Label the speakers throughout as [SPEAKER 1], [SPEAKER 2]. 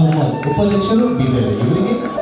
[SPEAKER 1] 아홉 번, 오빠 정체로 믿어요. 이분에게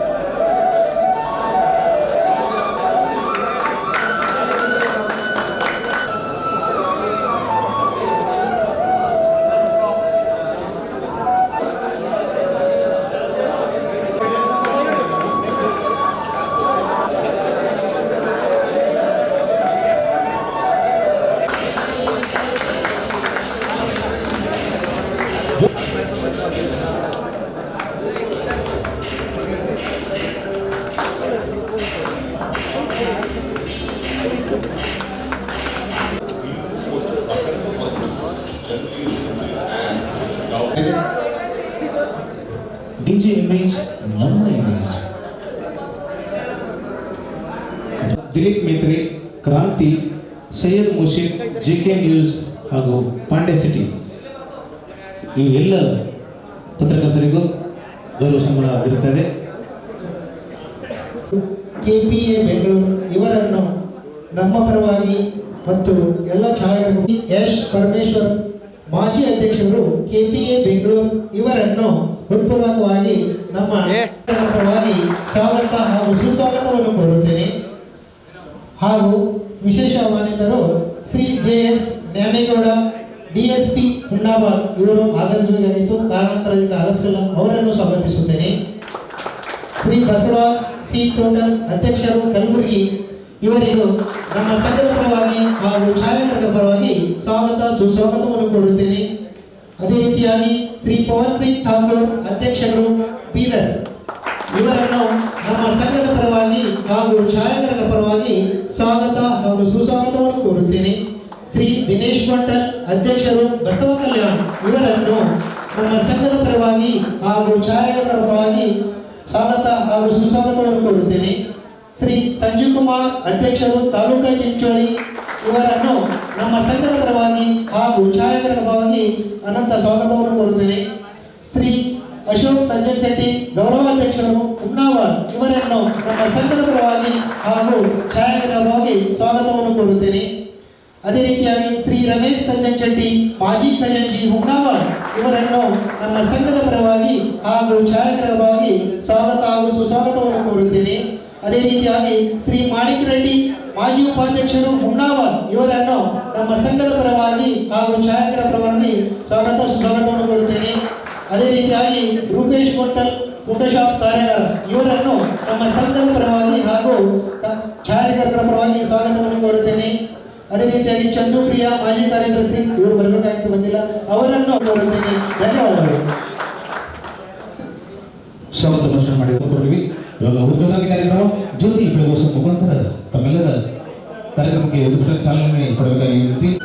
[SPEAKER 1] Dilip Mitri, Kranti, Syed Mushik J K news ಹಾಗೂ Pandey city. ಈ ಎಲ್ಲ ಪತ್ರಕರ್ತರಿಗೂ ಗೌರವ ಸಂಬಳ ಆಗಿರುತ್ತದೆ
[SPEAKER 2] ಕೆಪಿಎ ಬೆಂಗಳೂರು, ಇವರನ್ನು ನಮ್ಮ ಪರವಾಗಿ ಮತ್ತು ಎಲ್ಲ ಛಾಯಾಗ್ರಹಿ ಯಶ್ ಪರಮೇಶ್ವರ್ ಮಾಜಿ ಅಧ್ಯಕ್ಷರು ಕೆಪಿಎ ಬೆಂಗಳೂರು ಇವರನ್ನು ಹೃತ್ಪೂರ್ವಕವಾಗಿ ನಮ್ಮ ಪರವಾಗಿ ಸ್ವಾಗತ ಹಾಗೂ ಸುಸ್ವಾಗತವನ್ನು ಕೋರುತ್ತೇನೆ. ಹಾಗೂ ವಿಶೇಷ ಆಹ್ವಾನಿತರು Shri J S Nyamegowda D S P Humnabad ಇವರು ಆಗಮಿಸಬೇಕಾಗಿತ್ತು ಕಾರಣಾಂತರದಿಂದ ಆಗಮಿಸಲು ಅವರನ್ನು ಸ್ವಾಗತಿಸುತ್ತೇನೆ. ಶ್ರೀ ಬಸವರಾಜ್ ಸಿ ತೋಟಲ್ ಅಧ್ಯಕ್ಷರು ಕಲಬುರಗಿ ಇವರಿಗೂ ನಮ್ಮ ಸಂಘದ ಪರವಾಗಿ ಹಾಗೂ ಛಾಯಾಗ್ರಹದ ಪರವಾಗಿ ಸ್ವಾಗತ ಸುಸ್ವಾಗತವನ್ನು ಕೋರುತ್ತೇನೆ. ಅದೇ ರೀತಿಯಾಗಿ ಶ್ರೀ ಪವನ್ ಸಿಂಗ್ ಠಾಕೂರ್ ಅಧ್ಯಕ್ಷರು ಬೀದರ್. ಇವರನ್ನು ನಮ್ಮ ಸಂಘದ ಪರವಾಗಿ ಹಾಗೂ ಛಾಯಾಗ್ರಹದ ಪರವಾಗಿ ಸ್ವಾಗತ ಹಾಗೂ ಸುಸ್ವಾಗತವನ್ನು ಕೋರುತ್ತೇನೆ. ಶ್ರೀ ದಿನೇಶ್ ಮಂಡಲ್ ಅಧ್ಯಕ್ಷರು ಬಸವ ಕಲ್ಯಾಣ್ ಇವರನ್ನು ನಮ್ಮ ಸಂಘದ ಪರವಾಗಿ ಹಾಗೂ ಛಾಯಾಗ್ರಹದ ಪರವಾಗಿ ಸ್ವಾಗತ ಹಾಗೂ ಸುಸ್ವಾಗತವನ್ನು ಕೋರುತ್ತೇನೆ. ಶ್ರೀ ಸಂಜೀವ್ ಕುಮಾರ್ ಅಧ್ಯಕ್ಷರು ತಾಲೂಕಾ ಚಿಂಚೋಳಿ ಇವರನ್ನು ನಮ್ಮ ಸಂಘದ ಪರವಾಗಿ ಹಾಗೂ ಛಾಯಾಗ್ರಹದ ಪರವಾಗಿ ಅನಂತ ಸ್ವಾಗತವನ್ನು ಕೋರುತ್ತೇನೆ. ಶ್ರೀ ಅಶೋಕ್ ಸಂಜಯ್ ಶೆಟ್ಟಿ ಗೌರವಾಧ್ಯಕ್ಷರು ಉನ್ನಾವ ಇವರನ್ನು ನಮ್ಮ ಸಂಘದ ಪರವಾಗಿ ಹಾಗೂ ಛಾಯಾಗ್ರಹವಾಗಿ ಸ್ವಾಗತವನ್ನು ಕೋರುತ್ತೇನೆ. ಅದೇ ರೀತಿಯಾಗಿ ಶ್ರೀ ರಮೇಶ್ ಸಂಜಯ್ ಶೆಟ್ಟಿ, ಮಾಜಿ ಖಜಾಂಚಿ ಉನ್ನಾವ ಇವರನ್ನು ನಮ್ಮ ಸಂಘದ ಪರವಾಗಿ ಹಾಗೂ ಛಾಯಾಗ್ರಹವಾಗಿ ಸ್ವಾಗತ ಹಾಗೂ ಸುಸ್ವಾಗತವನ್ನು ಕೋರುತ್ತೇನೆ. ಅದೇ ರೀತಿಯಾಗಿ ಶ್ರೀ ಮಾಣಿಕ್ ರೆಡ್ಡಿ, ಮಾಜಿ ಉಪಾಧ್ಯಕ್ಷರು ಉನ್ನಾವ ಇವರನ್ನು ನಮ್ಮ ಸಂಘದ ಪರವಾಗಿ ಹಾಗೂ ಛಾಯಾಗ್ರಹ ಪರವಾಗಿ ಸ್ವಾಗತ, ಸುಸ್ವಾಗತವನ್ನು ಕೋರುತ್ತೇನೆ. ಅದೇ ರೀತಿಯಾಗಿ ರೂಪೇಶ್ ಕೊಟ್ಟಲ್ ಫೋಟೋಶಾಪ್ ಕಾರ್ಯಾಗಾರ, ಇವರನ್ನು ನಮ್ಮ ಸಂಘದ ಪರವಾಗಿ ಹಾಗೂ ಕ- ಪರವಾಗಿ ಸ್ವಾಗತವನ್ನು ಕೋರುತ್ತೇನೆ. ಅದೇ ರೀತಿಯಾಗಿ ಚಂದು ಪ್ರಿಯಾ, ಮಾಜಿ ಕಾರ್ಯದರ್ಶಿ, ಇವರು ಬರಬೇಕಾಗಿತ್ತು, ಬಂದಿಲ್ಲ. ಅವರನ್ನು ಕೋರುತ್ತೇನೆ. ಧನ್ಯವಾದಗಳು.
[SPEAKER 1] ಸ್ವಾಗತ ಭಾಷಣ ಮಾಡಿ ಕೊಟ್ಟಿವಿ ಇವಾಗ ಉದ್ಘಾಟನೆ ಕಾರ್ಯಕ್ರಮ ಜ್ಯೋತಿ ಬೆಳಗೋಸ ಮುಖಾಂತರ ತಮ್ಮೆಲ್ಲರ ಕಾರ್ಯಕ್ರಮಕ್ಕೆ ಉದ್ಘಾಟನೆ ಚಾಲನೆ ಕೊಡಬೇಕಾಗಿ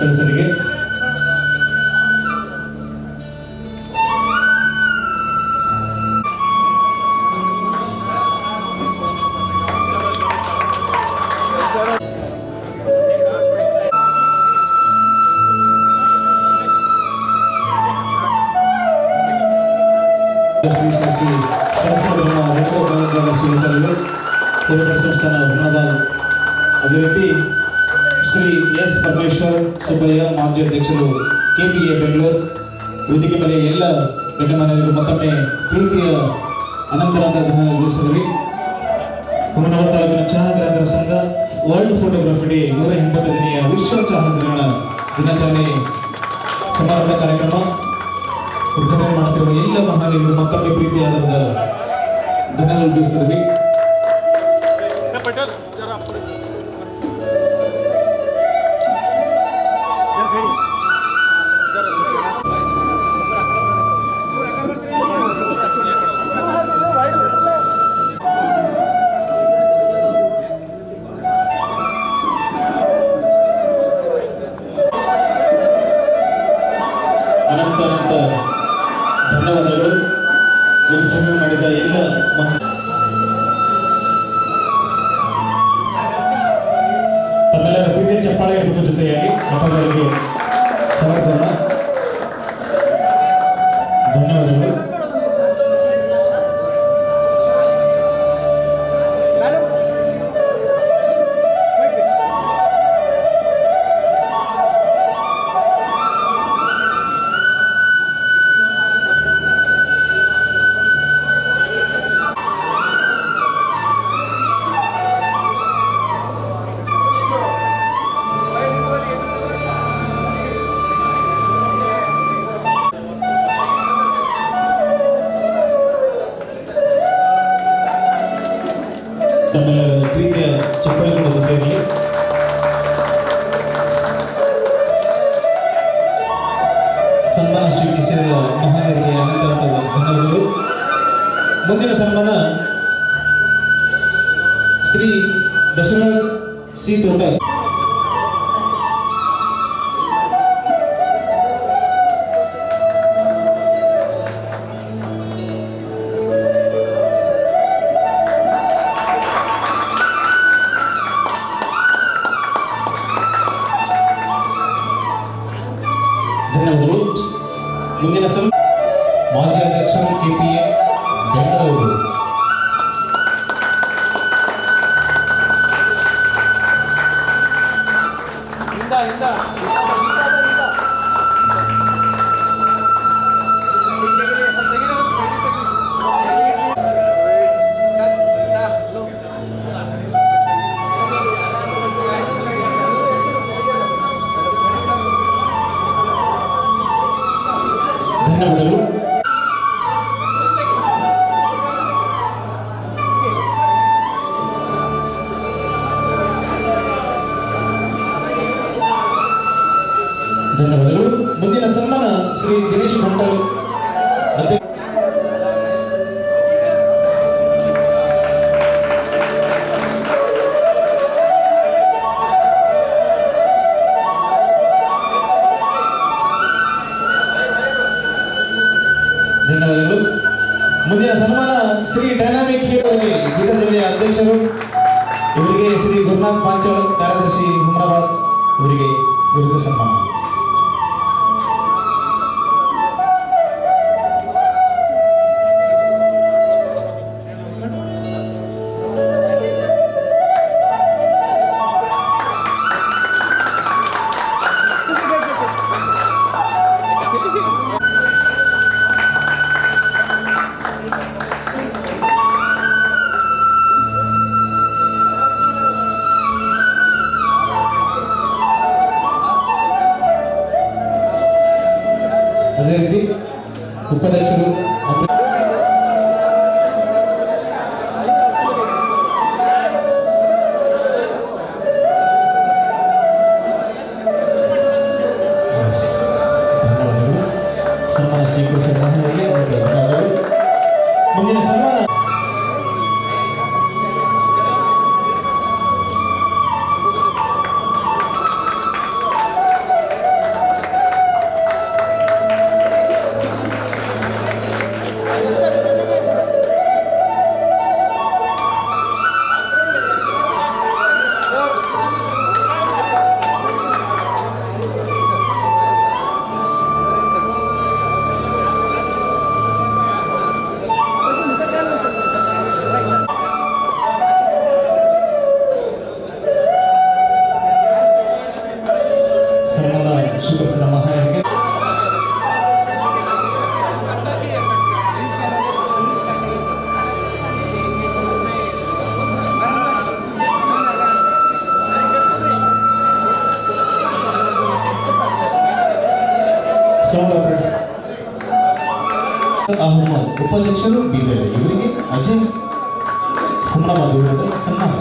[SPEAKER 1] ಸದಸ್ಯರಿಗೆ ಹಿರೇಕರ ಸಂಸ್ಥಾನ ಹುಮನಾಬಾದ್ ಅದೇ ರೀತಿ ಶ್ರೀ ಎಸ್ ಪರಮೇಶ್ವರ್ ಸುಬ್ಬಯ್ಯ ಮಾಜಿ ಅಧ್ಯಕ್ಷರು ಕೆ ಪಿ ಎ ಬೆಂಗಳೂರು. ವೇದಿಕೆ ಮೇಲೆ ಎಲ್ಲ ಗಣ್ಯಮಾನ್ಯರು ಮತ್ತೊಮ್ಮೆ ಪ್ರೀತಿಯ ಅನಂತರಾದ ತಿಳಿಸಿದ್ವಿ ಹುಮನಾಬಾದ್ ತಾಲೂಕಿನ ಚಹಾಗ್ರಾಹಕರ ಸಂಘ ವರ್ಲ್ಡ್ ಫೋಟೋಗ್ರಫಿ ಡೇ ನೂರ ಎಂಬತ್ತನೆಯ ವಿಶ್ವ ಚಹಾಗ್ರಹಣ ದಿನಾಚರಣೆ ಸಮಾರಂಭ ಕಾರ್ಯಕ್ರಮ ಉದ್ಘಾಟನೆ ಮಾಡುತ್ತಿರುವ ಎಲ್ಲ ಮಹಾನೀಯರು ಮತ್ತೊಮ್ಮೆ ಪ್ರೀತಿಯಾದ ಧನ್ಯವಾದ ಅನಂತ ಅನಂತ ಧನ್ಯವಾದಗಳು. ಉದ್ಘಾಟನೆ ಮಾಡಿದ ಎಲ್ಲ ಮಹಾ ಚಪ್ಪಾಳೆ ಇರಬೇಕು ಜೊತೆಯಾಗಿ ಸಮರ್ಪಣ. ಅಹಮದ್ ಉಪಾಧ್ಯಕ್ಷರು ಬೀದರ್ ಇವರಿಗೆ ಅಜಯ್. ಇವರಿಂದ ಸನ್ಮಾನ.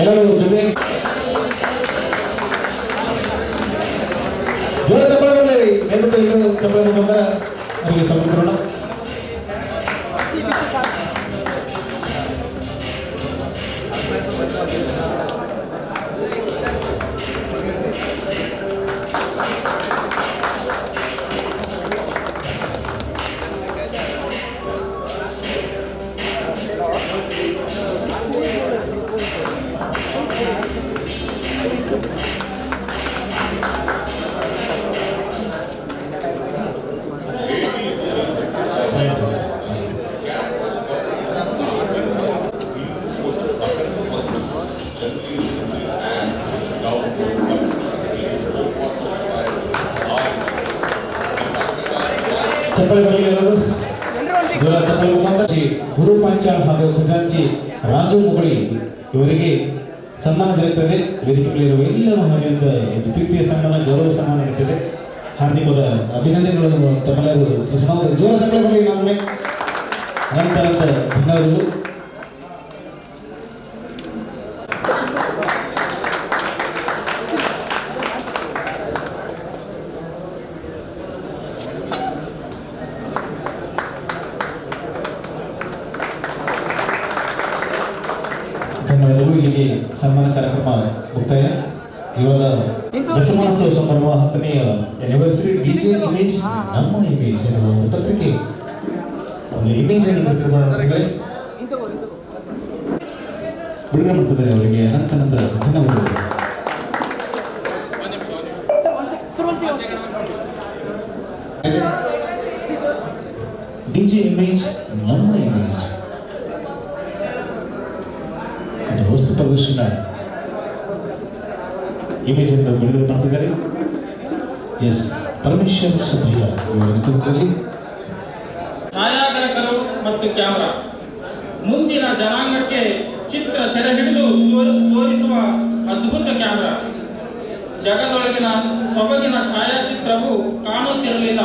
[SPEAKER 1] ಎಲ್ಲರೂ ಚಪ್ಪಳೆ ಬರಲಿ ಎಲ್ಲರೂ ಗುರು ಪಾಂಚಾಳ್ ಹಾಗೂ ಖಜಾಂಚಿ ರಾಜು ಮುಗಳಿ ಇವರಿಗೆ ಸನ್ಮಾನ ದೊರೆಯುತ್ತದೆ. ವೇದಿಕೆಗಳಿರುವ ಎಲ್ಲ ಮನೆಯಿಂದ ಒಂದು ಪ್ರೀತಿಯ ಸನ್ಮಾನ ಗೌರವ ಸನ್ಮಾನ ನಡೀತದೆ. ಹಾರ್ದಿಕವಾದ ಅಭಿನಂದನೆಗಳನ್ನು ತಮ್ಮೆಲ್ಲರೂ ಜೋರ ಚಪ್ಪಳೆ ಬರಲಿ ನಾನೊಮ್ಮೆ ಅನಂತ ಅನಂತ ಧನ್ಯವಾದಗಳು ಇಲ್ಲಿಗೆ ಸನ್ಮಾನ ಕಾರ್ಯಕ್ರಮ ಮುಕ್ತಾಯ ಇವಾಗ ದಶಮಾನೋತ್ಸವ ಹತ್ತನೆಯ ಆನಿವರ್ಸರಿ ಡಿಜೆ ಇಮೇಜ್ ನಮ್ಮ ಇಮೇಜ್ ಎನ್ನುವ ಒಂದು ಪತ್ರಿಕೆ. ಒಂದು ಇಮೇಜ್ ಅನ್ನು ಬಿಡುಗಡೆ ಮಾಡಿದ್ದಾರೆ ಬಿಡುಗಡೆ ಮಾಡ್ತಿದ್ದಾರೆ ಅವರಿಗೆ ಅನಂತ ಅನಂತ ಧನ್ಯವಾದಗಳು ಡಿಜೆ ಇಮೇಜ್ ನಮ್ಮ ಇಮೇಜ್ ಒಂದು ವಸ್ತು ಪ್ರದರ್ಶನ. ಇಮೇಜ್ ಅನ್ನು ಬಿಡುಗಡೆ ಮಾಡ್ತಿದ್ದಾರೆ. ಎಸ್ ಪರಮೇಶ್ವರ ಸುಬ್ಬಯ್ಯ ಇವರ ನೇತೃತ್ವದಲ್ಲಿ
[SPEAKER 3] ಮತ್ತು ಕ್ಯಾಮರಾ. ಮುಂದಿನ ಜನಾಂಗಕ್ಕೆ ಚಿತ್ರ ಸೆರೆ ಹಿಡಿದು ತೋರ್- ತೋರಿಸುವ ಅದ್ಭುತ ಕ್ಯಾಮರಾ. ಜಗದೊಳಗಿನ ಸೊಬಗಿನ ಛಾಯಾಚಿತ್ರವು ಕಾಣುತ್ತಿರಲಿಲ್ಲ,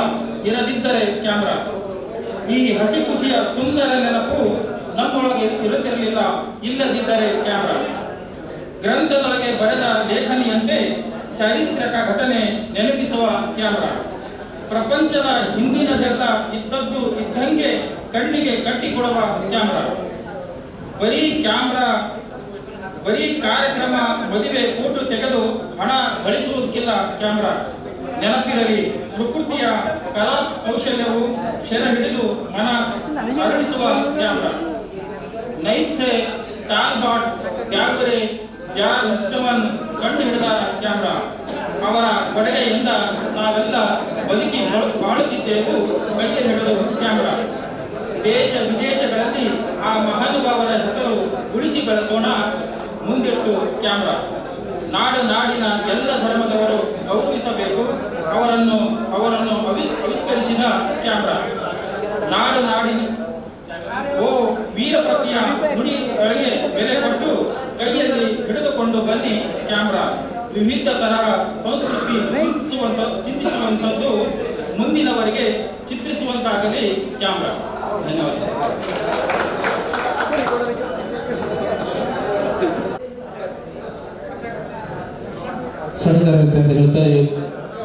[SPEAKER 3] ಇರದಿದ್ದರೆ ಕ್ಯಾಮರಾ. ಈ ಹಸಿ ಖುಷಿಯ ಸುಂದರ ನೆನಪು ನಮ್ಮೊಳಗೆ ಇರುತ್ತಿರಲಿಲ್ಲ, ಇಲ್ಲದಿದ್ದರೆ ಕ್ಯಾಮರಾ. ಗ್ರಂಥದೊಳಗೆ ಬರೆದ ಲೇಖನಿಯಂತೆ ಚಾರಿತ್ರಿಕ ಘಟನೆ ನೆನಪಿಸುವ ಕ್ಯಾಮರಾ. ಪ್ರಪಂಚದ ಹಿಂದಿನದೆಲ್ಲ ಇದ್ದದ್ದು ಇದ್ದಂಗೆ ಕಣ್ಣಿಗೆ ಕಟ್ಟಿಕೊಡುವ ಕ್ಯಾಮರಾ. ಬರೀ ಕ್ಯಾಮ್ರಾ, ಬರೀ ಕಾರ್ಯಕ್ರಮ ಮದುವೆ ಫೋಟೋ ತೆಗೆದು ಹಣ ಗಳಿಸುವುದಕ್ಕಿಲ್ಲ ಕ್ಯಾಮ್ರಾ. ನೆನಪಿರಲಿ, ಪ್ರಕೃತಿಯ ಕಲಾ ಕೌಶಲ್ಯವು ಶೆರ ಹಿಡಿದು ಮನ ಅರಳಿಸುವ ಕ್ಯಾಮ್ರಾ. ನೈಟ್ಸೆ ಟಾಲ್ಬಾಟ್ ಕ್ಯಾಮ್ರೆ ಜಾರ್ ಸಿಸ್ಟಮನ್ ಕಂಡು ಹಿಡಿದ ಕ್ಯಾಮ್ರಾ ಅವರ ಕೊಡುಗೆಯಿಂದ ನಾವೆಲ್ಲ ಬದುಕಿ ಬಾಳ್- ಬಾಳುತ್ತಿದ್ದೆವು ಕೈಯಲ್ಲಿ ಹಿಡಿದು ಕ್ಯಾಮ್ರಾ. ದೇಶ ವಿದೇಶಗಳಲ್ಲಿ ಆ ಮಹಾನುಭಾವರ ಹೆಸರು ಉಳಿಸಿ ಬೆಳೆಸೋಣ ಮುಂದಿಟ್ಟು ಕ್ಯಾಮ್ರಾ. ನಾಡು ನಾಡಿನ ಎಲ್ಲ ಧರ್ಮದವರು ಗೌರವಿಸಬೇಕು, ಅವರನ್ನು ಅವರನ್ನು ಅವಿ ಆವಿಷ್ಕರಿಸಿದ ಕ್ಯಾಮ್ರಾ. ನಾಡು ನಾಡಿನ, ಓ ವೀರಪ್ರತಿಯ ನುಡಿಗಳಿಗೆ ಬೆಲೆ ಕೊಟ್ಟು ಕೈಯಲ್ಲಿ ಹಿಡಿದುಕೊಂಡು ಬನ್ನಿ ಕ್ಯಾಮ್ರಾ, ವಿವಿಧ ತರಹ ಸಂಸ್ಕೃತಿ ಚಿಂತಿಸುವಂತ ಚಿಂತಿಸುವಂಥದ್ದು ಮುಂದಿನವರಿಗೆ ಚಿತ್ರಿಸುವಂತಾಗಲಿ ಕ್ಯಾಮ್ರಾ. ಧನ್ಯವಾದ.
[SPEAKER 1] ಅಂತ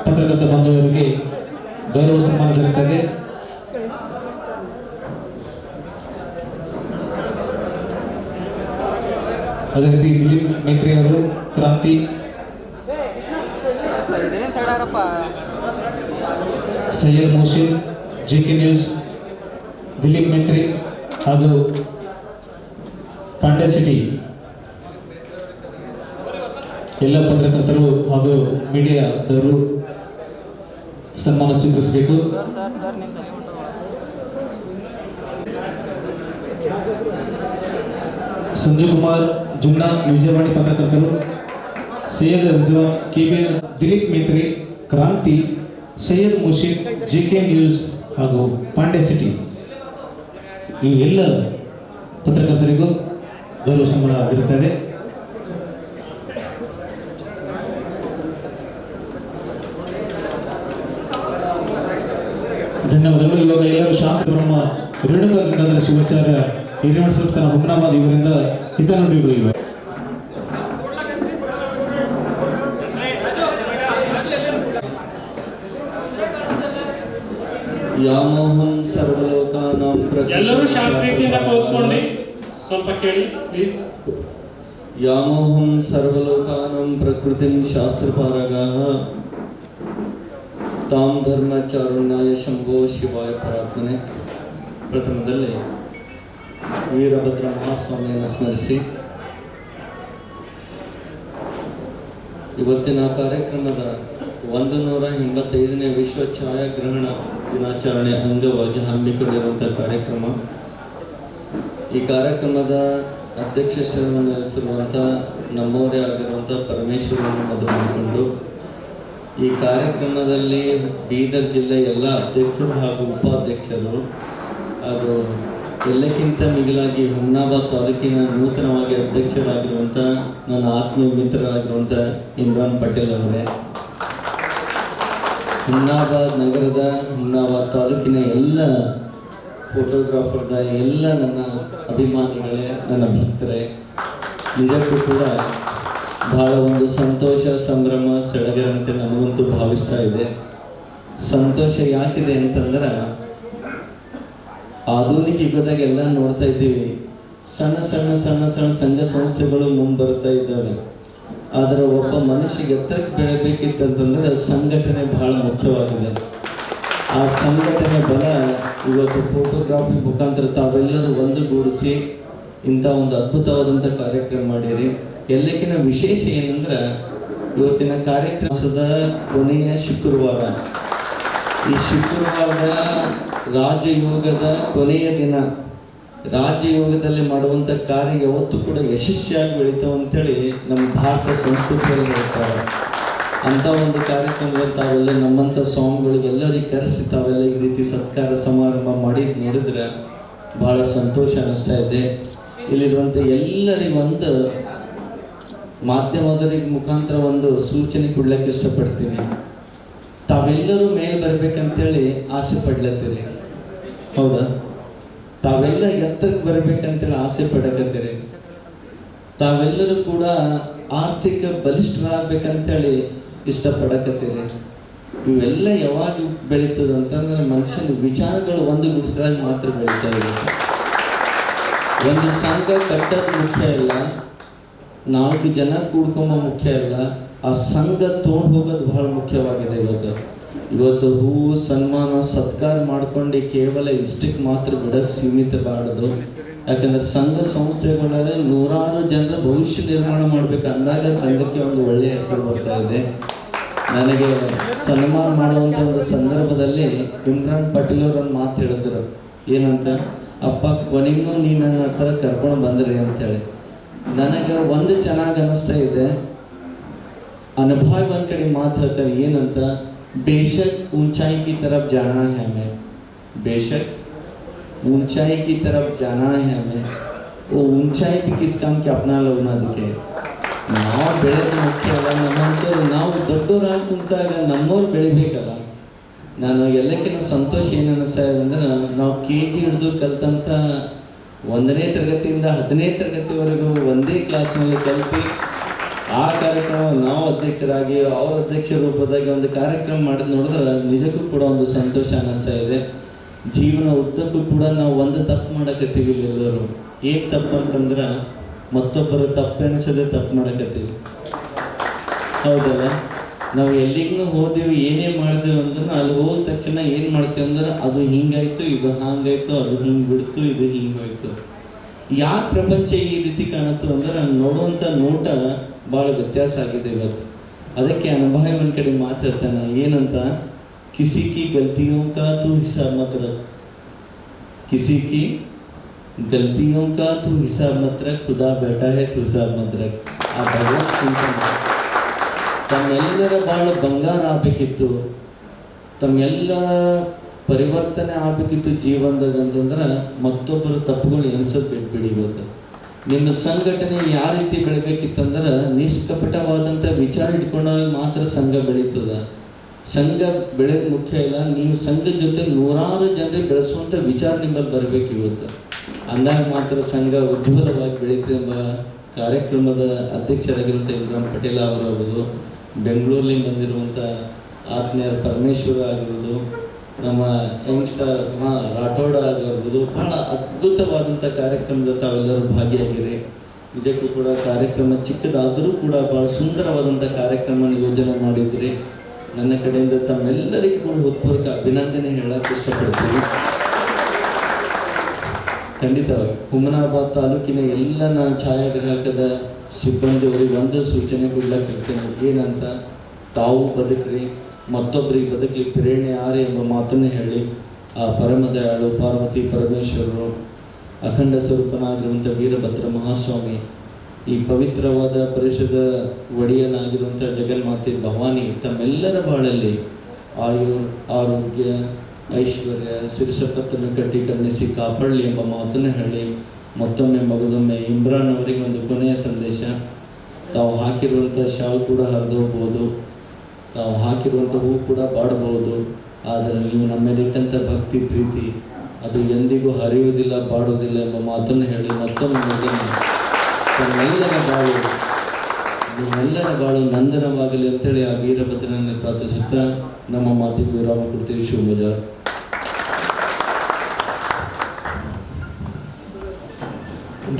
[SPEAKER 1] ಪತ್ರಕರ್ತ ಬಂದವರಿಗೆ ಗೌರವ ಸನ್ಮಾನ ಜರುಗುತ್ತದೆ ಅದೇ ರೀತಿ ದಿಲೀಪ್ ಮೈತ್ರಿ ಅವರು Kranti. Syed Mohsin G K news Dilip Maitri ಹಾಗೂ ಪಾಂಡ್ಯ ಸಿಟಿ. ಎಲ್ಲ ಪತ್ರಕರ್ತರು ಹಾಗೂ ಮೀಡಿಯಾದವರು ಸನ್ಮಾನ ಸ್ವೀಕರಿಸಬೇಕು. ಸಂಜೀವ್ ಕುಮಾರ್ ಜುನ್ನಾ ವಿಜಯವಾಣಿ ಪತ್ರಕರ್ತರು. Syed Rizwan KB Dilip Mitri, Kranti, Syed Mushid G K news ಹಾಗೂ ಪಾಂಡೆ ಸಿಟಿ. ಇವು ಎಲ್ಲ ಪತ್ರಕರ್ತರಿಗೂ ಗೌರವ ಸಂಬಳ ಆಗಿರುತ್ತದೆ. ಧನ್ಯವಾದಗಳು. ಇವಾಗ ಎಲ್ಲರೂ ಶಾಂತ ಬ್ರಹ್ಮ ರೇಣುಕ ಗಂಡದ ಶಿವಾಚಾರ್ಯ ಹಿರೇಮಠ ಸಂಸ್ಥಾನ ಹುಮ್ನಾಬಾದ್ ಇವರಿಂದ ಹಿತನುಡಿಗಳು ಇವೆ.
[SPEAKER 4] ಯಾಮೋಹಂ ಸರ್ವಲೋಕಾನಾಂ
[SPEAKER 5] ಎಲ್ಲರೂ ಶಾಂತಿಯಿಂದ ಕೂತ್ಕೊಳ್ಳಿ ಸ್ವಲ್ಪ ಕೇಳಿ ಪ್ಲೀಸ್
[SPEAKER 4] ಯಾಮೋಹಂ ಸರ್ವಲೋಕಾನಾಂ ಪ್ರಕೃತಿಂ ಶಾಸ್ತ್ರಪಾರಗಾಹ. ತಾಂ ಧರ್ಮಚಾರುಣ್ಯಾಯ ಶಂಭೋ ಶಿವಾಯ ಪ್ರಾರ್ಥನೆ. ಪ್ರಥಮದಲ್ಲಿ ವೀರಭದ್ರ ಮಹಾಸ್ವಾಮಿಯನ್ನು ಸ್ಮರಿಸಿ. ಇವತ್ತಿನ ಕಾರ್ಯಕ್ರಮದ ಒಂದು ನೂರ ಎಂಬತ್ತೈದನೇ ವಿಶ್ವ ಛಾಯಾಗ್ರಹಣ ದಿನಾಚರಣೆ ಅಂಗವಾಗಿ ಹಮ್ಮಿಕೊಂಡಿರುವಂಥ ಕಾರ್ಯಕ್ರಮ. ಈ ಕಾರ್ಯಕ್ರಮದ ಅಧ್ಯಕ್ಷ ವಹಿಸಿರುವಂಥ ನಮ್ಮವರೇ ಆಗಿರುವಂಥ ಪರಮೇಶ್ವರನ್ನು ಮದುವೆ ಮಾಡಿಕೊಂಡು, ಈ ಕಾರ್ಯಕ್ರಮದಲ್ಲಿ ಬೀದರ್ ಜಿಲ್ಲೆ ಎಲ್ಲ ಅಧ್ಯಕ್ಷರು ಹಾಗೂ ಉಪಾಧ್ಯಕ್ಷರು ಹಾಗೂ ಎಲ್ಲಕ್ಕಿಂತ ಮಿಗಿಲಾಗಿ ಹುಮ್ನಾಬಾದ್ ತಾಲೂಕಿನ ನೂತನವಾಗಿ ಅಧ್ಯಕ್ಷರಾಗಿರುವಂಥ ನನ್ನ ಆತ್ಮೀಯ ಮಿತ್ರರಾಗಿರುವಂಥ ಇಮ್ರಾನ್ ಪಟೇಲ್ ಅವರೇ ಹುಮ್ನಾಬಾದ್ ನಗರದ ಹುಮ್ನಾಬಾದ್ ತಾಲೂಕಿನ ಎಲ್ಲ ಫೋಟೋಗ್ರಾಫರ್ದ ಎಲ್ಲ ನನ್ನ ಅಭಿಮಾನಿಗಳೇ, ನನ್ನ ಭಕ್ತರೇ, ನಿಜಕ್ಕೂ ಕೂಡ ಬಹಳ ಒಂದು ಸಂತೋಷ, ಸಂಭ್ರಮ ಸಡಗರಂತೆ ನನಗಂತೂ ಭಾವಿಸ್ತಾ ಇದೆ. ಸಂತೋಷ ಯಾಕಿದೆ ಅಂತಂದ್ರೆ, ಆಧುನಿಕ ಯುಗದಾಗೆಲ್ಲ ನೋಡ್ತಾ ಇದ್ದೀವಿ. ಸಣ್ಣ ಸಣ್ಣ ಸಣ್ಣ ಸಣ್ಣ ಸಂಘ ಸಂಸ್ಥೆಗಳು ಮುಂಬರ್ತಾ ಇದ್ದಾವೆ. ಆದರೆ ಒಬ್ಬ ಮನುಷ್ಯಗೆ ಎತ್ತರಕ್ಕೆ ಬೆಳಬೇಕಿತ್ತಂತಂದ್ರೆ ಸಂಘಟನೆ ಬಹಳ ಮುಖ್ಯವಾಗಿದೆ. ಆ ಸಂಘಟನೆ ಬಲ ಇವತ್ತು ಫೋಟೋಗ್ರಾಫಿ ಮುಖಾಂತರ ತಾವೆಲ್ಲರೂ ಒಂದುಗೂಡಿಸಿ ಇಂಥ ಒಂದು ಅದ್ಭುತವಾದಂಥ ಕಾರ್ಯಕ್ರಮ ಮಾಡಿರಿ. ಎಲ್ಲಕ್ಕಿಂತ ವಿಶೇಷ ಏನಂದ್ರೆ ಇವತ್ತಿನ ಕಾರ್ಯಕ್ರಮದ ಕೊನೆಯ ಶುಕ್ರವಾರ. ಈ ಶುಕ್ರವಾರ ರಾಜಯೋಗದ ಕೊನೆಯ ದಿನ. ರಾಜಯೋಗದಲ್ಲಿ ಮಾಡುವಂಥ ಕಾರ್ಯ ಯಾವತ್ತೂ ಕೂಡ ಯಶಸ್ವಿಯಾಗಿ ಬೆಳಿತಾವ ಅಂತೇಳಿ ನಮ್ಮ ಭಾರತ ಸಂಸ್ಕೃತಿಯಲ್ಲಿ ಹೇಳ್ತಾರೆ. ಅಂಥ ಒಂದು ಕಾರ್ಯಕ್ರಮದಲ್ಲಿ ತಾವೆಲ್ಲ ನಮ್ಮಂಥ ಸ್ವಾಮಿಗಳಿಗೆ ಎಲ್ಲರಿಗೆ ಕರೆಸಿ ತಾವೆಲ್ಲ ಈ ರೀತಿ ಸತ್ಕಾರ ಸಮಾರಂಭ ಮಾಡಿ ನೋಡಿದ್ರೆ ಬಹಳ ಸಂತೋಷ ಅನಿಸ್ತಾ ಇದೆ. ಇಲ್ಲಿರುವಂಥ ಎಲ್ಲರಿಗೂ ಒಂದು ಮಾಧ್ಯಮದವರಿಗೆ ಮುಖಾಂತರ ಒಂದು ಸೂಚನೆ ಕೊಡ್ಲಿಕ್ಕೆ ಇಷ್ಟಪಡ್ತೀನಿ. ತಾವೆಲ್ಲರೂ ಮೇಲೆ ಬರ್ಬೇಕಂತೇಳಿ ಆಸೆ ಪಡ್ಲತ್ತೀರಿ. ಹೌದಾ? ತಾವೆಲ್ಲ ಎತ್ತಕ್ಕೆ ಬರಬೇಕಂತೇಳಿ ಆಸೆ ಪಡಕತ್ತೀರಿ. ತಾವೆಲ್ಲರೂ ಕೂಡ ಆರ್ಥಿಕ ಬಲಿಷ್ಠರಾಗಬೇಕಂತೇಳಿ ಇಷ್ಟಪಡಕತ್ತೀರಿ. ಇವೆಲ್ಲ ಯಾವಾಗ ಬೆಳೀತದೆ ಅಂತಂದ್ರೆ ಮನುಷ್ಯನ ವಿಚಾರಗಳು ಒಂದು ಗುಡಿಸಿದಾಗ ಮಾತ್ರ ಬೆಳೀತಾ ಇರುತ್ತೆ ಒಂದು ಸಂಘ ಕಟ್ಟೋದು ಮುಖ್ಯ ಇಲ್ಲ ನಾಲ್ಕು ಜನ ಕೂಡ್ಕೊಂಬ ಮುಖ್ಯ ಇಲ್ಲ ಆ ಸಂಘ ತೊಗೊಂಡು ಹೋಗೋದು ಬಹಳ ಮುಖ್ಯವಾಗಿದೆ ಇವತ್ತು. ಇವತ್ತು ಹೂವು ಸನ್ಮಾನ, ಸತ್ಕಾರ ಮಾಡ್ಕೊಂಡು ಕೇವಲ ಇಷ್ಟಕ್ಕೆ ಮಾತ್ರ ಬಿಡಕ್ಕೆ ಸೀಮಿತವಾಗದು ಯಾಕಂದ್ರೆ ಸಂಘ ಸಂಸ್ಥೆಗಳಲ್ಲಿ ನೂರಾರು ಜನರ ಭವಿಷ್ಯ ನಿರ್ಮಾಣ ಮಾಡ್ಬೇಕು ಅಂದಾಗ ಸಂಘಕ್ಕೆ ಒಂದು ಒಳ್ಳೆಯ ಹೆಸರು ಬರ್ತಾ ಇದೆ. ನನಗೆ ಸನ್ಮಾನ ಮಾಡುವಂತ ಒಂದು ಸಂದರ್ಭದಲ್ಲಿ ಇಮ್ರಾನ್ ಪಟೇಲ್ ಒಂದು ಮಾತು ಹೇಳಿದ್ರು. ಏನಂತ? ಅಪ್ಪ, ಕೊನೆಗೂ ನೀನು ನನ್ನ ಹತ್ರ ಕರ್ಕೊಂಡು ಬಂದ್ರಿ ಅಂತೇಳಿ. ನನಗೆ ಒಂದು ಚೆನ್ನಾಗಿ ಅನಿಸ್ತಾ ಇದೆ. ಅನುಭವ ಬಂದ ಕಡೆ ಮಾತು ಏನಂತ? बेशक ऊंचाई की तरफ जाना है हमें बेशक ऊंचाई की तरफ जाना है हमें वो ऊंचाई भी किस काम के अपना लोग ना दिखे ನಾವು ಬೆಳೆದ ಮುಖ್ಯ ಅಲ್ಲ ನಮ್ಮಂತವ್ರು ನಾವು ದೊಡ್ಡವರಾಗಿ ಕುಂತಾಗ ನಮ್ಮವ್ರು ಬೆಳಿಬೇಕಲ್ಲ ನಾನು ಎಲ್ಲಕ್ಕಿಂತ ಸಂತೋಷ ಏನು ಅನ್ನಿಸ್ತಾ ಇದೆ ಅಂದ್ರೆ ನಾವು ಕೆ ಜಿ ಹಿಡಿದು ಕಲ್ತಂಥ ಒಂದನೇ ತರಗತಿಯಿಂದ ಹತ್ತನೇ ತರಗತಿವರೆಗೂ ಒಂದೇ ಕ್ಲಾಸ್ನಲ್ಲಿ ಕಲಿತು ಆ ಕಾರ್ಯಕ್ರಮ ನಾವು ಅಧ್ಯಕ್ಷರಾಗಿ ಅವ್ರ ಅಧ್ಯಕ್ಷ ರೂಪದಾಗಿ ಒಂದು ಕಾರ್ಯಕ್ರಮ ಮಾಡಿದ್ ನೋಡಿದ್ರೆ ನಿಜಕ್ಕೂ ಕೂಡ ಒಂದು ಸಂತೋಷ ಅನ್ನಿಸ್ತಾ ಇದೆ. ಜೀವನ ಉದ್ದಕ್ಕೂ ಕೂಡ ನಾವು ಒಂದು ತಪ್ಪು ಮಾಡಕತ್ತೀವಿ ಎಲ್ಲರೂ. ಏನ್ ತಪ್ಪು ಅಂತಂದ್ರೆ ಮತ್ತೊಬ್ಬರು ತಪ್ಪೆನಿಸದೆ ತಪ್ಪು ಮಾಡಕತ್ತೀವಿ. ಹೌದಲ್ಲ? ನಾವು ಎಲ್ಲಿಗೂ ಹೋದೆವು, ಏನೇ ಮಾಡಿದೆವು ಅಂದ್ರೆ ಅಲ್ಲಿ ಹೋದ ತಕ್ಷಣ ಏನು ಮಾಡ್ತೇವೆ ಅಂದ್ರೆ ಅದು ಹಿಂಗಾಯ್ತು, ಇದು ಹಂಗಾಯ್ತು, ಅದು ಹಿಂಗೆ ಬಿಡ್ತು, ಇದು ಹಿಂಗಾಯ್ತು ಯಾಕೆ ಪ್ರಪಂಚ ಈ ರೀತಿ ಕಾಣುತ್ತೆ ಅಂದ್ರೆ ನೋಡುವಂಥ ನೋಟ ಭಾಳ ವ್ಯತ್ಯಾಸ ಆಗಿದೆ ಇವತ್ತು ಅದಕ್ಕೆ ಅನುಭವ ಒಂದು ಕಡೆ ಮಾತಾಡ್ತಾನೆ ಏನಂತ ಕಿಸಿ ಕಿ ಗಲ್ತಿಯೋ ಕಾ ತು ಹಿಸಾಬ್ ಮಾತ್ರ किसी की गलतियों का तू हिसाब मत रख खुदा बैठा है तू हिसाब मत रख ಆ ಭಗವಂತ ಚಿಂತನೆ ತಮ್ಮೆಲ್ಲರ ಬಾಳ ಬಂಗಾರ ಆಗಬೇಕಿತ್ತು ತಮ್ಮೆಲ್ಲ ಪರಿವರ್ತನೆ ಆಗಬೇಕಿತ್ತು ಜೀವನದಾಗ ಅಂತಂದ್ರೆ ಮತ್ತೊಬ್ಬರ ತಪ್ಪುಗಳು ಎಣಿಸೋದು ಬಿಟ್ಬಿಡಿ ಇವತ್ತು ನಿಮ್ಮ ಸಂಘಟನೆ ಯಾವ ರೀತಿ ಬೆಳಿಬೇಕಿತ್ತಂದ್ರೆ ನಿಷ್ಕಪಟವಾದಂಥ ವಿಚಾರ ಇಟ್ಕೊಂಡಾಗ ಮಾತ್ರ ಸಂಘ ಬೆಳೀತದ. ಸಂಘ ಬೆಳೆಯೋದು ಮುಖ್ಯ ಇಲ್ಲ, ನೀವು ಸಂಘದ ಜೊತೆ ನೂರಾರು ಜನರಿಗೆ ಬೆಳೆಸುವಂಥ ವಿಚಾರ ನಿಮ್ಮಲ್ಲಿ ಬರಬೇಕು ಇವತ್ತು. ಅಂದಾಗ ಮಾತ್ರ ಸಂಘ ಉಜ್ವಲವಾಗಿ ಬೆಳೀತದೆ ಎಂಬ ಕಾರ್ಯಕ್ರಮದ ಅಧ್ಯಕ್ಷರಾಗಿರುವಂಥ ಇಬ್ರಾಹಿಂ ಪಟೇಲ್ ಅವರಾಗ್ಬೋದು ಬೆಂಗಳೂರಲ್ಲಿ ಬಂದಿರುವಂಥ ಆತ್ಮೀಯರ ಪರಮೇಶ್ವರ ಆಗಿರ್ಬೋದು ನಮ್ಮ ಯಂಗ್ಸ್ಟರ್ ಮಾ, ರಾಠೋಡ ಆಗಿರ್ಬೋದು, ಬಹಳ ಅದ್ಭುತವಾದಂಥ ಕಾರ್ಯಕ್ರಮದ ತಾವೆಲ್ಲರೂ ಭಾಗಿಯಾಗಿರಿ. ಇದಕ್ಕೂ ಕೂಡ ಕಾರ್ಯಕ್ರಮ ಚಿಕ್ಕದಾದರೂ ಕೂಡ ಬಹಳ ಸುಂದರವಾದಂಥ ಕಾರ್ಯಕ್ರಮ ಯೋಜನೆ ಮಾಡಿದ್ರಿ. ನನ್ನ ಕಡೆಯಿಂದ ತಮ್ಮೆಲ್ಲರಿಗೂ ಕೂಡ ಹೃತ್ಪೂರ್ವಕ ಅಭಿನಂದನೆ ಹೇಳಕ್ಕೆ ಇಷ್ಟಪಡ್ತೀನಿ. ಖಂಡಿತವಾಗಿ ಹುಮನಾಬಾದ್ ತಾಲೂಕಿನ ಎಲ್ಲ ನಾನು ಛಾಯಾಗ್ರಾಹಕದ ಸಿಬ್ಬಂದಿಯವರಿಗೆ ಒಂದು ಸೂಚನೆ ಕೊಡ್ಲಿಕ್ಕೆ ಏನಂತ, ತಾವು ಬದುಕ್ರಿ. ಮತ್ತೊಬ್ಬರಿಗೆ ಬದುಕಲಿ, ಪ್ರೇರಣೆ ಆರೆ ಎಂಬ ಮಾತನ್ನೇ ಹೇಳಿ, ಆ ಪರಮದಯಾಳು ಪಾರ್ವತಿ ಪರಮೇಶ್ವರರು, ಅಖಂಡ ಸ್ವರೂಪನಾಗಿರುವಂಥ ವೀರಭದ್ರ ಮಹಾಸ್ವಾಮಿ, ಈ ಪವಿತ್ರವಾದ ಪರಿಷದ ಒಡೆಯನಾಗಿರುವಂಥ ಜಗನ್ಮಾತೆ ಭವಾನಿ, ತಮ್ಮೆಲ್ಲರ ಬಾಳಲ್ಲಿ ಆಯು, ಆರೋಗ್ಯ, ಐಶ್ವರ್ಯ ಸಿರಿಸಪತ್ತನ್ನು ಕಟ್ಟಿ ಕರುಣಿಸಿ ಕಾಪಾಡಲಿ ಎಂಬ ಮಾತನ್ನು ಹೇಳಿ, ಮತ್ತೊಮ್ಮೆ ಮಗದೊಮ್ಮೆ ಇಮ್ರಾನ್ ಅವರಿಗೆ ಒಂದು ಕೊನೆಯ ಸಂದೇಶ. ತಾವು ಹಾಕಿರುವಂಥ ಶಾಲ್ ಕೂಡ ಹರಿದು ಹೋಗ್ಬೋದು. ತಾವು ಹಾಕಿರುವಂಥ ಹೂ ಕೂಡ ಬಾಡಬಹುದು. ಆದರೆ ನೀವು ನಮ್ಮ ಮೇಲಿಟ್ಟಂಥ ಭಕ್ತಿ, ಪ್ರೀತಿ, ಅದು ಎಂದಿಗೂ ಹರಿಯುವುದಿಲ್ಲ, ಬಾಡುವುದಿಲ್ಲ ಎಂಬ ಮಾತನ್ನು ಹೇಳಿ ಮತ್ತೊಮ್ಮೆ ತಮ್ಮೆಲ್ಲರ ಬಾಳು, ನಿಮ್ಮೆಲ್ಲರ ಬಾಳು ನಂದನವಾಗಲಿ ಅಂತೇಳಿ ಆ ವೀರಭದ್ರನನ್ನು ಪ್ರಾರ್ಥಿಸುತ್ತಾ ನಮ್ಮ ಮಾತಿಗೆ ವಿರಾಮ ಕೊಡ್ತೀವಿ ಶಿವಮೊಗ್ಗ.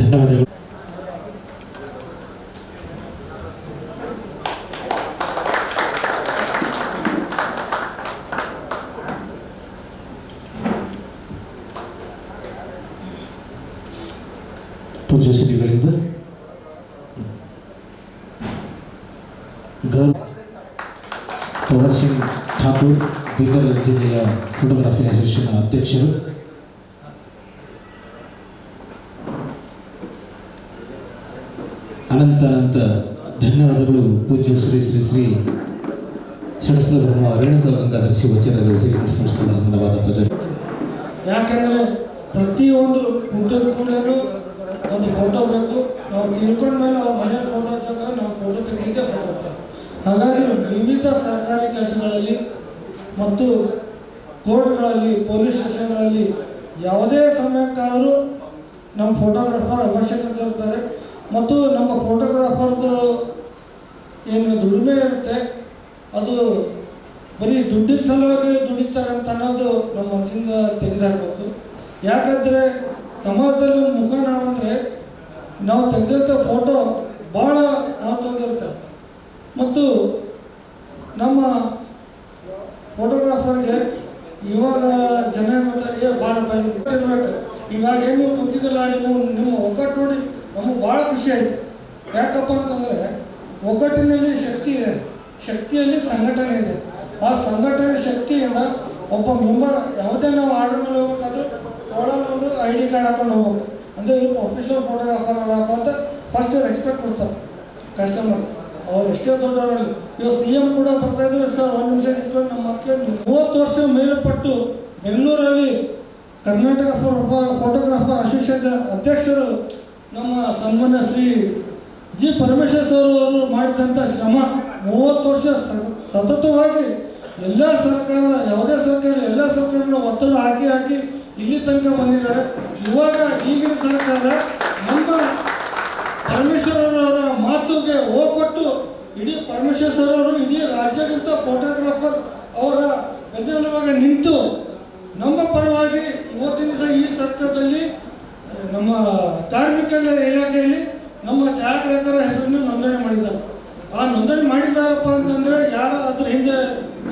[SPEAKER 1] ಧನ್ಯವಾದಗಳು. ಪೂಜ್ಯ ಶ್ರೀಗಳಿಂದ ಗೌರವ ಪವನ್ ಸಿಂಗ್ ಠಾಕೂರ್, ಬೀದರ್ ಜಿಲ್ಲೆಯ ಫೋಟೋಗ್ರಫಿ ಅಸೋಸಿಯೇಷನ್ ಅಧ್ಯಕ್ಷರು. ಅನಂತ ಅನಂತ ಧನ್ಯವಾದಗಳು. ಪೂಜ್ಯ ಶ್ರೀ ಶ್ರೀ ಶ್ರೀ ಷಡಸ್ತ್ರ ಬ್ರಹ್ಮ ರೇಣುಕ ಗಂಗಾಧರ ಶಿವಾಚಾರ್ಯರು ಹಿರಿಯ ಸಂಸ್ಥಾನ ಧನ್ಯವಾದ ಪ್ರಜೆ
[SPEAKER 6] ಯಾಕಂದ್ರೆ ಪ್ರತಿಯೊಂದು ಕೂಡಲೂ ಒಂದು ಫೋಟೋ ಬೇಕು. ನಾವು ತಿಳ್ಕೊಂಡ ಮೇಲೆ ಅವ್ರ ಮನೆಯಲ್ಲಿ ಫೋಟೋ ಹಚ್ಚಾದ್ರೆ ನಾವು ಫೋಟೋ ತೆಗೆದೇ ಫೋಟೋ ಹಾಗಾಗಿ ವಿವಿಧ ಸರ್ಕಾರಿ ಕೆಲಸಗಳಲ್ಲಿ ಮತ್ತು ಕೋರ್ಟ್ಗಳಲ್ಲಿ, ಪೊಲೀಸ್ ಸ್ಟೇಷನ್ಗಳಲ್ಲಿ ಯಾವುದೇ ಸಮಯಕ್ಕಾದರೂ ನಮ್ಮ ಫೋಟೋಗ್ರಾಫರ್ ಅವಶ್ಯಕತೆ ಇರ್ತಾರೆ ಮತ್ತು ನಮ್ಮ ಫೋಟೋಗ್ರಾಫರ್ದು ಏನು ದುಡಿಮೆ ಇರುತ್ತೆ, ಅದು ಬರೀ ದುಡ್ಡಿನ ಸಲುವಾಗಿ ದುಡಿತಾರೆ ಅಂತ ಅನ್ನೋದು ನಮ್ಮ ಮನಸ್ಸಿಂದ ತೆಗೆದಾಕಬೇಕು ಯಾಕಂದರೆ ಸಮಾಜದಲ್ಲಿ ಒಂದು ಮುಖ ಅಂದರೆ ನಾವು ತೆಗೆದಂಥ ಫೋಟೋ ಭಾಳ ಮಹತ್ವದಿರುತ್ತೆ ಮತ್ತು ನಮ್ಮ ಫೋಟೋಗ್ರಾಫರ್ಗೆ ಇವಾಗ ಜನ ಏನ್ ಮಾಡ್ತಾರೆ ಏ ಭಾಳ ಇರಬೇಕು ಇವಾಗ ಏನು ಕುಂತಿದ್ರಲ್ಲ ನೀವು ನಿಮ್ಮ ಒಗ್ಗಟ್ಟು ನೋಡಿ ನಮಗೆ ಭಾಳ ಖುಷಿ ಆಯಿತು. ಯಾಕಪ್ಪ ಅಂತಂದರೆ ಒಗ್ಗಟ್ಟಿನಲ್ಲಿ ಶಕ್ತಿ ಇದೆ. ಶಕ್ತಿಯಲ್ಲಿ ಸಂಘಟನೆ ಇದೆ. ಆ ಸಂಘಟನೆ ಶಕ್ತಿಯನ್ನು ಒಬ್ಬ ಮೆಂಬರ್ ಯಾವುದೇ ನಾವು ಆರ್ಡರ್ ಮೇಲೆ ಹೋಗ್ಬೇಕಾದ್ರೆ ಒಳಗೆ ಒಂದು ಐ ಡಿ ಕಾರ್ಡ್ ಹಾಕೊಂಡು ಹೋಗ್ಬೇಕು ಅಂದರೆ ಇವ್ರು ಅಫಿಷಿಯಲ್ ಫೋಟೋಗ್ರಾಫರ್ ಅಲ್ಲಪ್ಪ ಅಂತ ಫಸ್ಟ್ ರೆಸ್ಪೆಕ್ಟ್ ಕೊಡ್ತಾರೆ ಕಸ್ಟಮರ್ ಅವ್ರು ಎಷ್ಟೇ ದೊಡ್ಡವರಲ್ಲಿ. ಇವಾಗ ಸಿ ಎಂ ಕೂಡ ಬರ್ತಾ ಇದ್ರು ಸರ್ ಒಂದು ನಿಮಿಷ ನಿಂತ್ಕೊಂಡು ನಮ್ಮ ಮಕ್ಕಳು ಮೂವತ್ತು ವರ್ಷ ಮೇಲ್ಪಟ್ಟು ಬೆಂಗಳೂರಲ್ಲಿ ಕರ್ನಾಟಕ ಫೋಟೋಗ್ರಾಫರ್ ಅಸೋಸಿಯೇಷನ್ ಅಧ್ಯಕ್ಷರು ನಮ್ಮ ಸನ್ಮಾನ್ಯ ಶ್ರೀ ಜಿ ಪರಮೇಶ್ವರ್ ಸರ್ ಅವರು ಮಾಡಿದಂಥ ಶ್ರಮ. ಮೂವತ್ತು ವರ್ಷ ಸತತವಾಗಿ ಎಲ್ಲ ಸರ್ಕಾರ, ಯಾವುದೇ ಸರ್ಕಾರ, ಎಲ್ಲ ಸರ್ಕಾರಗಳು ಒತ್ತಡ ಹಾಕಿ ಹಾಕಿ ಇಲ್ಲಿ ತನಕ ಬಂದಿದ್ದಾರೆ. ಇವಾಗ ಈಗಿನ ಸರ್ಕಾರ ನಮ್ಮ ಪರಮೇಶ್ವರ್ ಅವರ ಮಾತುಗೆ ಹೋಗೊಟ್ಟು ಇಡೀ ಪರಮೇಶ್ವರ್ ಸರ್ ಅವರು ಇಡೀ ರಾಜ್ಯಾದ್ಯಂತ ಫೋಟೋಗ್ರಾಫರ್ ಅವರ ಬೆನ್ನೆಲುಬಾಗಿ ನಿಂತು ನಮ್ಮ ಪರವಾಗಿ ಇವತ್ತಿನ ದಿವಸ ಈ ಸರ್ಕಾರದಲ್ಲಿ ನಮ್ಮ ಕಾರ್ಮಿಕ ಇಲಾಖೆಯಲ್ಲಿ ನಮ್ಮ ಛಾಯಾಗ್ರಾಹಕರ ಹೆಸರನ್ನು ನೋಂದಣಿ ಮಾಡಿದ್ದಾರೆ. ಆ ನೋಂದಣಿ ಮಾಡಿದಾರಪ್ಪ ಅಂತಂದರೆ ಯಾರು ಅದ್ರ ಹಿಂದೆ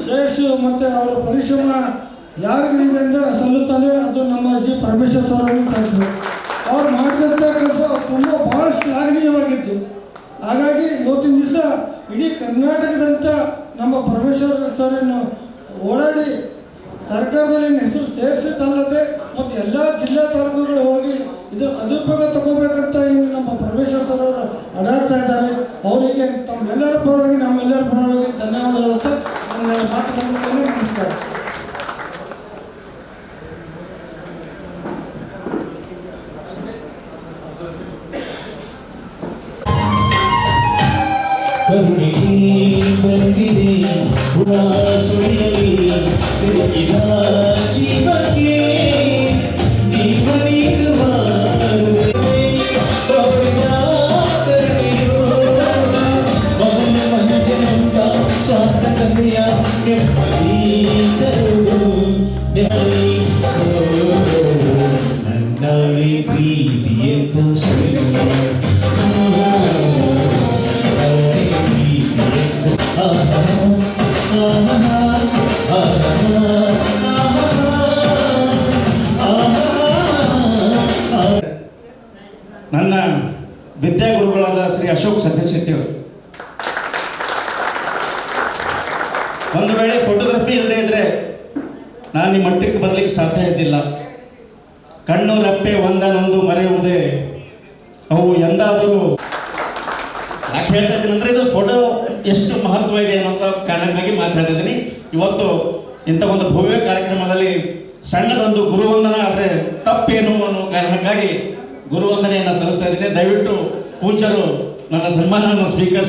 [SPEAKER 6] ಶ್ರೇಯಸ್ಸು ಮತ್ತು ಅವರ ಪರಿಶ್ರಮ ಯಾರಿಗಿದೆ ಅಂತ ಸಲ್ಲುತ್ತಂದರೆ ಅದು ನಮ್ಮ ಅಜ್ಜಿ ಪರಮೇಶ್ವರ ಸರ್ ಸಲ್ಲಿಸಿದ್ರು ಸಲ್ಲಿಸಬೇಕು ಅವ್ರು ಮಾಡಿದಂಥ ಕೆಲಸ ತುಂಬ ಭಾಳ ಶ್ಲಾಘನೀಯವಾಗಿತ್ತು. ಹಾಗಾಗಿ ಇವತ್ತಿನ ದಿವಸ ಇಡೀ ಕರ್ನಾಟಕದಂತ ನಮ್ಮ ಪರಮೇಶ್ವರ ಸರ್ಯನ್ನು ಓಡಾಡಿ ಸರ್ಕಾರದಲ್ಲಿ ಹೆಸರು ಸೇರಿಸಿದ್ದಲ್ಲದೆ ಮತ್ತು ಎಲ್ಲ ಜಿಲ್ಲಾ ತಾಲೂಕುಗಳು ಹೋಗಿ ಇದರ ಸದುಪಯೋಗ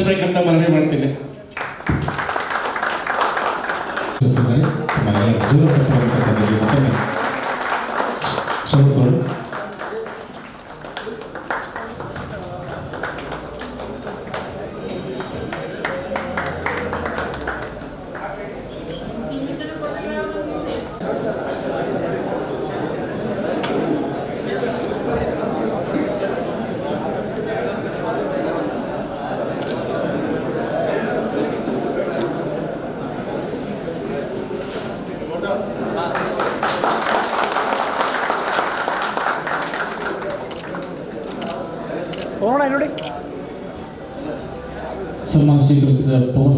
[SPEAKER 7] ಸ್ವೀಕರಿಸಬೇಕಂತ ಮನವಿ
[SPEAKER 1] ಸನ್ಮಾನ ಸ್ವೀಕರಿಸಿದ ಪವನ್